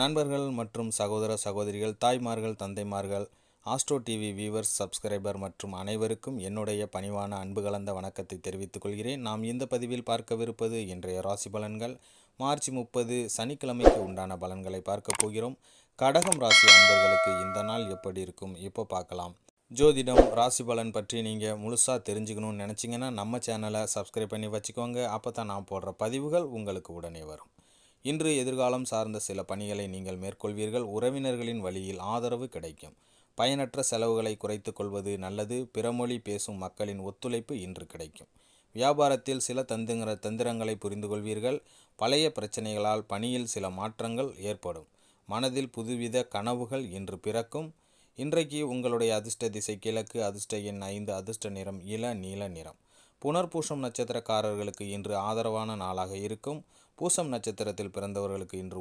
நண்பர்கள் மற்றும் சகோதர சகோதரிகள் தாய்மார்கள் தந்தைமார்கள் ஆஸ்ட்ரோ டிவி வியூவர்ஸ் சப்ஸ்கிரைபர் மற்றும் அனைவருக்கும் என்னுடைய பணிவான அன்பு கலந்த வணக்கத்தை தெரிவித்துக் கொள்கிறேன். நாம் இந்த பதிவில் பார்க்கவிருப்பது இன்றைய ராசி பலன்கள். மார்ச் முப்பது சனிக்கிழமைக்கு உண்டான பலன்களை பார்க்க போகிறோம். கடகம் ராசி அன்பர்களுக்கு இந்த நாள் எப்படி இருக்கும்? இப்போ பார்க்கலாம். ஜோதிடம் ராசி பலன் பற்றி நீங்கள் முழுசாக தெரிஞ்சுக்கணும்னு நினச்சிங்கன்னா நம்ம சேனலை சப்ஸ்கிரைப் பண்ணி வச்சுக்கோங்க. அப்போ தான் நான் போடுற பதிவுகள் உங்களுக்கு உடனே வரும். இன்று எதிர்காலம் சார்ந்த சில பணிகளை நீங்கள் மேற்கொள்வீர்கள். உறவினர்களின் வழியில் ஆதரவு கிடைக்கும். பயனற்ற செலவுகளை குறைத்து கொள்வது நல்லது. பிறமொழி பேசும் மக்களின் ஒத்துழைப்பு இன்று கிடைக்கும். வியாபாரத்தில் சில தந்துங்கிற தந்திரங்களை புரிந்து கொள்வீர்கள். பழைய பிரச்சனைகளால் பணியில் சில மாற்றங்கள் ஏற்படும். மனதில் புதுவித கனவுகள் இன்று பிறக்கும். இன்றைக்கு உங்களுடைய அதிர்ஷ்ட திசை கிழக்கு அதிர்ஷ்ட எண் ஐந்து அதிர்ஷ்ட நிறம் இள நீல நிறம். புனர்பூஷம் நட்சத்திரக்காரர்களுக்கு இன்று ஆதரவான நாளாக இருக்கும். பூசம் நட்சத்திரத்தில் பிறந்தவர்களுக்கு இன்று